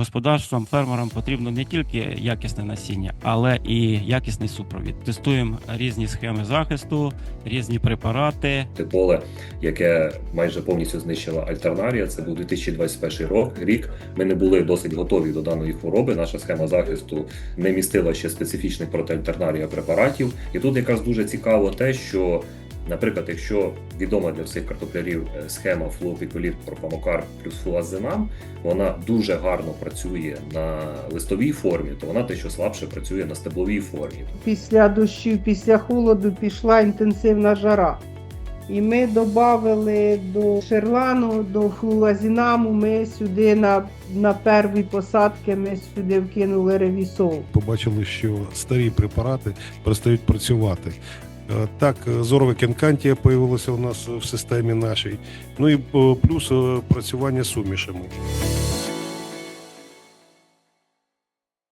господарствам, фермерам потрібно не тільки якісне насіння, але і якісний супровід. Тестуємо різні схеми захисту, різні препарати. Те поле, яке майже повністю знищила альтернарія, це був 2021 рок- рік. Ми не були досить готові до даної хвороби. Наша схема захисту не містила ще специфічних проти альтернарія препаратів. І тут якраз дуже цікаво те, що, наприклад, якщо відома для всіх картоплярів е, схема флуопіколіт пропамокар плюс флуазинам, вона дуже гарно працює на листовій формі, то вона те, що слабше працює на стебловій формі. Після дощів, після холоду пішла інтенсивна жара. І ми додали до шерлану, до флуазінаму, ми сюди на, на перві посадки ми сюди вкинули ревісол. побачили, що старі препарати перестають працювати. Е, Так, зорова кінкантія появилася у нас в системі нашій. Ну і е, плюс е, працювання сумішами.